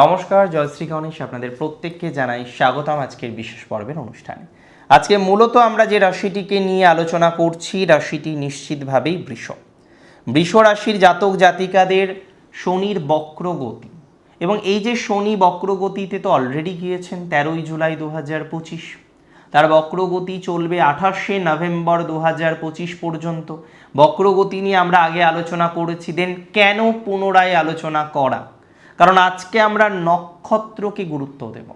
নমস্কার, জয়শ্রী গণেশ আপনাদের প্রত্যেককে জানাই স্বাগতম আজকের বিশেষ পর্বের অনুষ্ঠানে। আজকে মূলত আমরা যে রাশিটিকে নিয়ে আলোচনা করছি, রাশিটি নিশ্চিতভাবেই বৃষ। বৃষ রাশির জাতক জাতিকাদের শনির বক্রগতি এবং এই যে শনি বক্রগতিতে তো অলরেডি গিয়েছেন তেরোই জুলাই দু হাজার পঁচিশ। তার বক্রগতি চলবে আঠাশে নভেম্বর দু হাজার পঁচিশ পর্যন্ত। বক্রগতি নিয়ে আমরা আগে আলোচনা করেছি দেন কেন পুনরায় আলোচনা করা? কারণ আজকে আমরা নক্ষত্রকে গুরুত্ব দেব?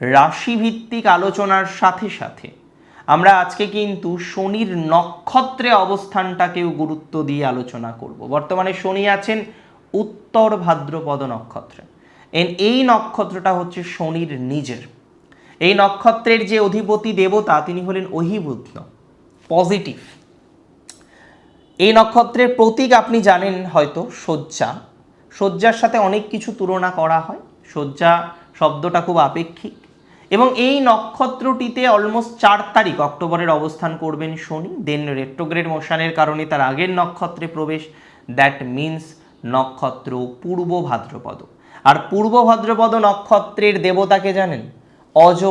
রাশিভিত্তিক আলোচনার সাথে সাথে আমরা আজকে কিন্তু শনির নক্ষত্রে অবস্থানটাকেও গুরুত্ব দিয়ে আলোচনা করব। বর্তমানে শনি আছেন উত্তর ভাদ্রপদ নক্ষত্রে। এন এই নক্ষত্রটা হচ্ছে শনির নিজের। এই নক্ষত্রের যে অধিপতি দেবতা তিনি হলেন অহিবুদ্ধ, পজিটিভ। এই নক্ষত্রের প্রতীক আপনি জানেন হয়তো শয্যা। শয্যার সাথে অনেক কিছু তুলনা করা হয়। শয্যা শব্দটা খুব আপেক্ষিক। এবং এই নক্ষত্রটিতে অলমোস্ট চার তারিখ অক্টোবরের অবস্থান করবেন শনি। দেন রেট্রোগ্রেড মোশনের কারণে তার আগের নক্ষত্রে প্রবেশ। দ্যাট মিন্স নক্ষত্র পূর্ব ভাদ্রপদ। আর পূর্ব ভাদ্রপদ নক্ষত্রের দেবতাকে জানেন? অজ,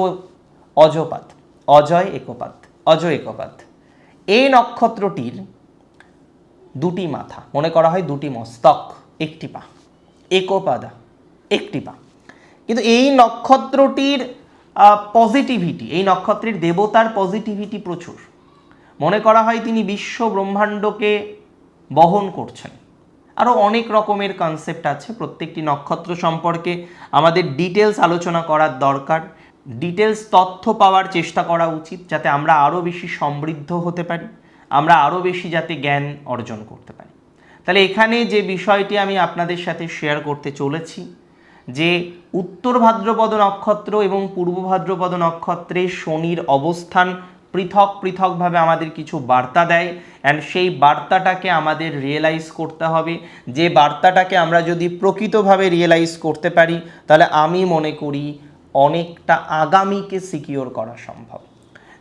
অজপাত। অজয় একপাত। অজয় একপাত। এই নক্ষত্রটির দুটি মাথা, মনে করা হয় দুটি মস্তক। একটি পা, একোপাদা, একটি পা। কিন্তু এই নক্ষত্রটির পজিটিভিটি এই নক্ষত্রের দেবতার পজিটিভিটি প্রচুর। মনে করা হয় তিনি বিশ্ব ব্রহ্মাণ্ডকে বহন করছেন। আরও অনেক রকমের কনসেপ্ট আছে, প্রত্যেকটি নক্ষত্র সম্পর্কে আমাদের ডিটেলস আলোচনা করার দরকার। ডিটেলস তথ্য পাওয়ার চেষ্টা করা উচিত, যাতে আমরা আরও বেশি সমৃদ্ধ হতে পারি, আমরা আরও বেশি যাতে জ্ঞান অর্জন করতে পারি। তাহলে এখানে যে বিষয়টি আমি আপনাদের সাথে শেয়ার করতে চলেছি, যে উত্তর ভাদ্রপদ নক্ষত্র এবং পূর্ব ভাদ্রপদ নক্ষত্রে শনির অবস্থান পৃথক পৃথকভাবে আমাদের কিছু বার্তা দেয় অ্যান্ড সেই বার্তাটাকে আমাদের রিয়েলাইজ করতে হবে। যে বার্তাটাকে আমরা যদি প্রকৃতভাবে রিয়েলাইজ করতে পারি, তাহলে আমি মনে করি অনেকটা আগামীকে সিকিওর করা সম্ভব।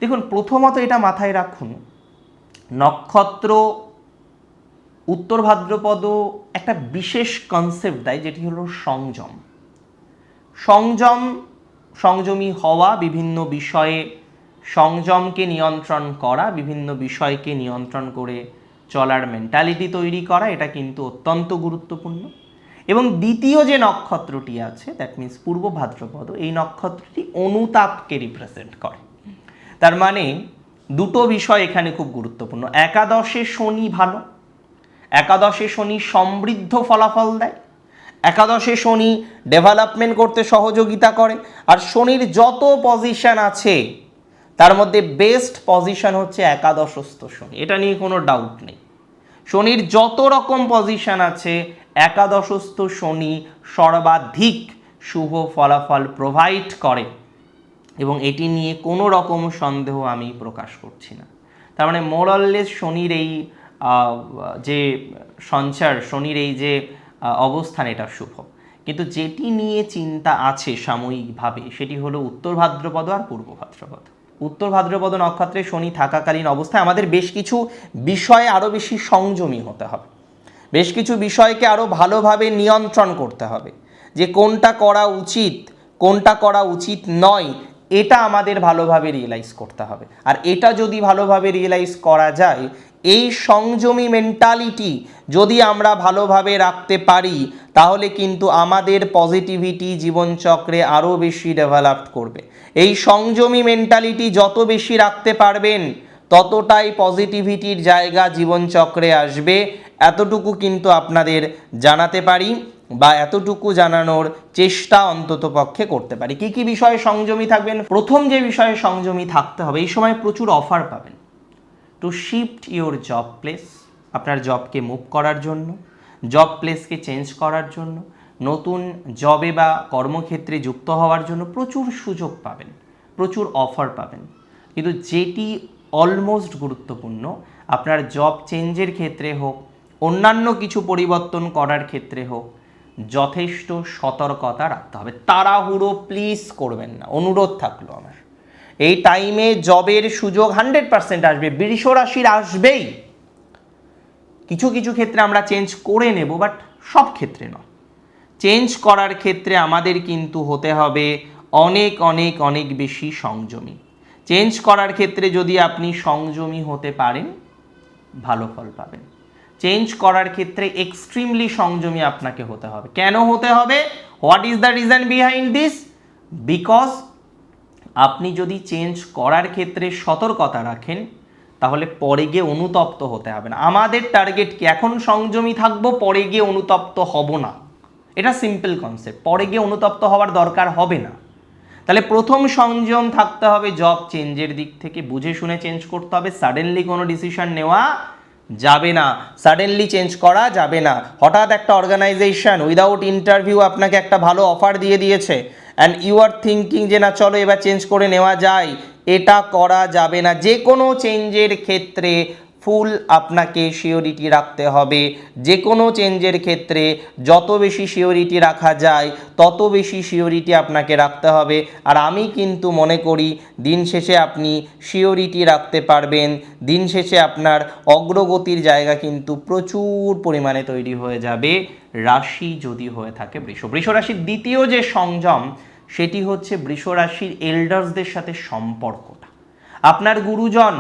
দেখুন, প্রথমত এটা মাথায় রাখুন, নক্ষত্র উত্তর ভাদ্রপদ একটা বিশেষ কনসেপ্ট দেয়, যেটি হলো সংযম। সংযম, সংযমী হওয়া বিভিন্ন বিষয়ে, সংযমকে নিয়ন্ত্রণ করা, বিভিন্ন বিষয়কে নিয়ন্ত্রণ করে চলার মেন্টালিটি তৈরি করা, এটা কিন্তু অত্যন্ত গুরুত্বপূর্ণ। এবং দ্বিতীয় যে নক্ষত্রটি আছে দ্যাট মিন্স পূর্ব ভাদ্রপদ, এই নক্ষত্রটি অনুতাপকে রিপ্রেজেন্ট করে। তার মানে দুটো বিষয় এখানে খুব গুরুত্বপূর্ণ। একাদশে শনি ভালো একাদশে শনি সমৃদ্ধ ফলাফল দেয়। একাদশে শনি ডেভেলপমেন্ট করতে সহযোগিতা করে। আর শনির যত পজিশন আছে, তার মধ্যে বেস্ট পজিশন হচ্ছে একাদশস্থ শনি। এটা নিয়ে কোনো ডাউট নেই। শনির যত রকম পজিশন আছে, একাদশস্থ শনি সর্বাধিক শুভ ফলাফল প্রোভাইড করে। এবং এটি নিয়ে কোনো রকম সন্দেহ আমি প্রকাশ করছি না। তার মানে মোরাললেস শনির এই যে সঞ্চার শনির এই যে অবস্থান, এটা শুভ। কিন্তু যেটি নিয়ে চিন্তা আছে সাময়িকভাবে, সেটি হলো উত্তর ভাদ্রপদ আর পূর্ব ভাদ্রপদ। উত্তর ভাদ্রপদ নক্ষত্রে শনি থাকাকালীন অবস্থায় আমাদের বেশ কিছু বিষয়ে আরও বেশি সংযমী হতে হবে। বেশ কিছু বিষয়কে আরও ভালোভাবে নিয়ন্ত্রণ করতে হবে। যে কোনটা করা উচিত, কোনটা করা উচিত নয়, এটা আমাদের ভালোভাবে রিয়েলাইজ করতে হবে। আর এটা যদি ভালোভাবে রিয়েলাইজ করা যায় এই সংযমী মেন্টালিটি যদি আমরা ভালোভাবে রাখতে পারি, তাহলে কিন্তু আমাদের পজিটিভিটি জীবনচক্রে আরও বেশি ডেভেলপ করবে। এই সংযমী মেন্টালিটি যত বেশি রাখতে পারবেন, ততটাই পজিটিভিটির জায়গা জীবনচক্রে আসবে। এতটুকু কিন্তু আপনাদের জানাতে পারি বা এতটুকু জানানোর চেষ্টা অন্তত পক্ষে করতে পারি। কি কি বিষয়ে সংযমী থাকবেন? প্রথম যে বিষয়ে সংযমী থাকতে হবে, এই সময় প্রচুর অফার পাবেন। To shift your job place আপনার জবকে মুভ করার জন্য জব প্লেসকে চেঞ্জ করার জন্য, নতুন জবে বা কর্মক্ষেত্রে যুক্ত হওয়ার জন্য প্রচুর সুযোগ পাবেন, প্রচুর অফার পাবেন। কিন্তু যেটি অলমোস্ট গুরুত্বপূর্ণ, আপনার জব চেঞ্জের ক্ষেত্রে হোক, অন্যান্য কিছু পরিবর্তন করার ক্ষেত্রে হোক, যথেষ্ট সতর্কতা রাখতে হবে। তাড়াহুড়ো প্লিজ করবেন না, অনুরোধ থাকল আমার। এই টাইমে জবের সুযোগ হান্ড্রেড পার্সেন্ট আসবে বৃষ রাশির আসবেই। কিছু কিছু ক্ষেত্রে আমরা চেঞ্জ করে নেব বাট সব ক্ষেত্রে নয়। চেঞ্জ করার ক্ষেত্রে আমাদের কিন্তু হতে হবে অনেক অনেক অনেক বেশি সংযমী। চেঞ্জ করার ক্ষেত্রে যদি আপনি সংযমী হতে পারেন, ভালো ফল পাবেন। চেঞ্জ করার ক্ষেত্রে এক্সট্রিমলি সংযমী আপনাকে হতে হবে। কেন হতে হবে? What is the reason behind this because আপনি যদি চেঞ্জ করার ক্ষেত্রে সতর্কতা রাখেন, তাহলে পরে গিয়ে অনুতপ্ত হতে হবে না। আমাদের টার্গেট কি? এখন সংযমী থাকব, পরে গিয়ে অনুতপ্ত হব না। এটা সিম্পল কনসেপ্ট পরে গিয়ে অনুতপ্ত হওয়ার দরকার হবে না। তাহলে প্রথম সংযম থাকতে হবে জব চেঞ্জের দিক থেকে। বুঝে শুনে চেঞ্জ করতে হবে। সাডেনলি কোনো ডিসিশন নেওয়া যাবে না। সাডেনলি চেঞ্জ করা যাবে না। হঠাৎ একটা অর্গানাইজেশন উইদাউট ইন্টারভিউ আপনাকে একটা ভালো অফার দিয়ে দিয়েছে। অ্যান্ড ইউ আর থিঙ্কিং যে না, চলো এবার চেঞ্জ করে নেওয়া যায়। এটা করা যাবে না। যে কোনো চেঞ্জের ক্ষেত্রে ফুল আপনাকে শিওরিটি রাখতে হবে। যে কোনো চেঞ্জের ক্ষেত্রে যত বেশি শিওরিটি রাখা যায়, তত বেশি শিওরিটি আপনাকে রাখতে হবে। আর আমি কিন্তু মনে করি, দিন শেষে আপনি শিওরিটি রাখতে পারবেন। দিন শেষে আপনার অগ্রগতির জায়গা কিন্তু প্রচুর পরিমাণে তৈরি হয়ে যাবে। রাশি যদি হয়ে থাকে বৃষ বৃষ রাশির দ্বিতীয় যে সংযম, সেটি হচ্ছে বৃষ রাশির এল্ডার্সদের সাথে সম্পর্কটা। আপনার গুরুজন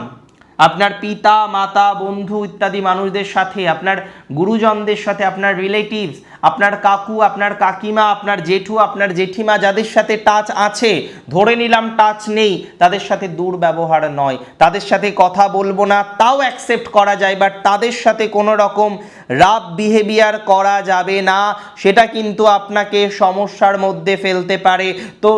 আপনার পিতা, মাতা, বন্ধু ইত্যাদি মানুষদের সাথে, আপনার গুরুজনদের সাথে, আপনার রিলেটিভস আপনার কাকু, আপনার কাকিমা, আপনার জেঠু, আপনার জেঠিমা যাদের সাথে টাচ আছে, ধরে নিলাম টাচ নেই, তাদের সাথে দুর্ব্যবহার নয়। তাদের সাথে কথা বলব না, তাও অ্যাকসেপ্ট করা যায় বাট তাদের সাথে কোনো রকম রাব বিহেভিয়ার করা যাবে না। সেটা কিন্তু আপনাকে সমস্যার মধ্যে ফেলতে পারে। তো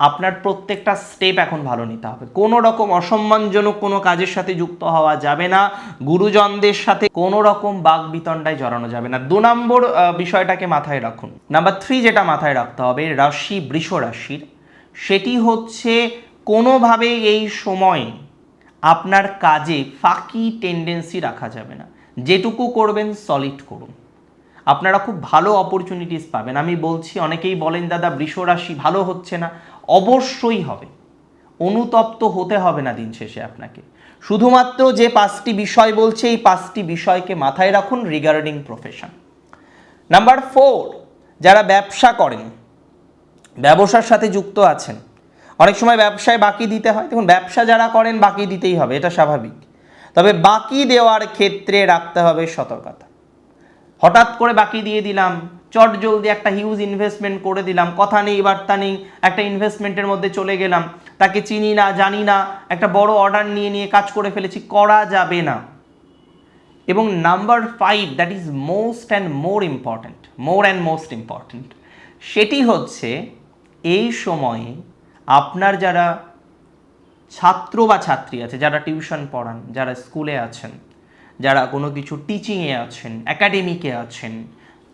আপনার প্রত্যেকটা স্টেপ এখন ভালো নিতে হবে। কোনো রকম অসম্মানজনক কোনো কাজের সাথে যুক্ত হওয়া যাবে না। গুরুজনদের সাথে কোনো রকম বাক বিতণ্ডায় জড়ানো যাবে না। দু নম্বর বিষয়টাকে মাথায় রাখুন। নাম্বার থ্রি যেটা মাথায় রাখতে হবে, রাশি, বৃষ রাশির, সেটি হচ্ছে কোনোভাবে এই সময়ে আপনার কাজে ফাঁকি টেন্ডেন্সি রাখা যাবে না। যেটুকু করবেন সলিড করুন। আপনারা খুব ভালো অপরচুনিটিস পাবেন। আমি বলছি, অনেকেই বলেন, দাদা, বৃষ রাশি ভালো হচ্ছে না। অবশ্যই হবে। অনুতপ্ত হতে হবে না দিন শেষে আপনাকে। শুধুমাত্র যে পাঁচটি বিষয় বলছে, এই পাঁচটি বিষয়কে মাথায় রাখুন রিগার্ডিং প্রফেশন নাম্বার ফোর যারা ব্যবসা করেন, ব্যবসার সাথে যুক্ত আছেন, অনেক সময় ব্যবসায় বাকি দিতে হয়। দেখুন, ব্যবসা যারা করেন, বাকি দিতেই হবে, এটা স্বাভাবিক। তবে বাকি দেওয়ার ক্ষেত্রে রাখতে হবে সতর্কতা। হঠাৎ করে বাকি দিয়ে দিলাম। চট জলদি একটা হিউজ ইনভেস্টমেন্ট করে দিলাম। কথা নেই, বার্তা নেই, একটা ইনভেস্টমেন্টের মধ্যে চলে গেলাম। তাকে চিনি না, জানি না, একটা বড় অর্ডার নিয়ে নিয়ে কাজ করে ফেলেছি, করা যাবে না। এবং number five that is most and more important more and most important সেটি হচ্ছে এই সময়ে আপনার যারা ছাত্র বা ছাত্রী আছে, যারা টিউশন পড়ান, যারা স্কুলে আছেন যারা কোনো কিছু টিচিংয়ে আছেন একাডেমিকে আছেন,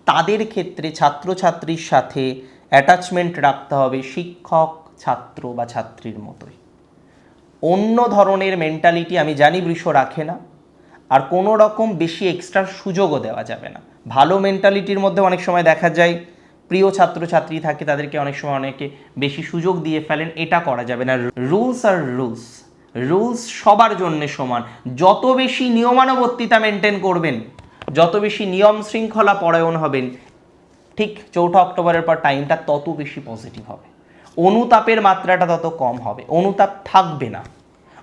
তাদের ক্ষেত্রে ছাত্রছাত্রীর সাথে অ্যাটাচমেন্ট রাখতে হবে শিক্ষক, ছাত্র বা ছাত্রীর মতোই। অন্য ধরনের মেন্টালিটি আমি জানি বৃষ রাখে না, আর কোনো রকম বেশি এক্সট্রা সুযোগও দেওয়া যাবে না। ভালো মেন্টালিটির মধ্যে অনেক সময় দেখা যায়, প্রিয় ছাত্রছাত্রী থাকে, তাদেরকে অনেক সময় অনেকে বেশি সুযোগ দিয়ে ফেলেন, এটা করা যাবে না। রুলস আর রুলস রুলস সবার জন্য সমান। যত বেশি নিয়মানুবর্তিতা মেনটেন করবেন, যত বেশি নিয়ম শৃঙ্খলা পরায়ণ হবেন, ঠিক চৌঠা অক্টোবরের পর টাইমটা তত বেশি পজিটিভ হবে। অনুতাপের মাত্রাটা তত কম হবে। অনুতাপ থাকবে না।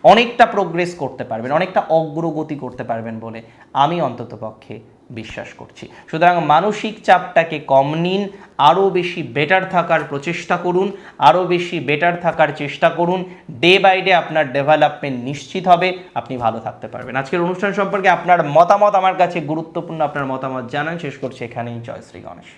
অনেকটা প্রোগ্রেস করতে পারবেন, অনেকটা অগ্রগতি করতে পারবেন বলে আমি অন্ততপক্ষে বিশ্বাস করছি। সুতরাং মানসিক চাপটাকে কম নিন, আরও বেশি বেটার থাকার প্রচেষ্টা করুন, আরও বেশি বেটার থাকার চেষ্টা করুন ডে বাই ডে আপনার ডেভেলপমেন্ট নিশ্চিত হবে, আপনি ভালো থাকতে পারবেন। আজকের অনুষ্ঠান সম্পর্কে আপনার মতামত আমার কাছে গুরুত্বপূর্ণ, আপনার মতামত জানান, শেষ করছি এখানেই, জয় শ্রী গণেশ।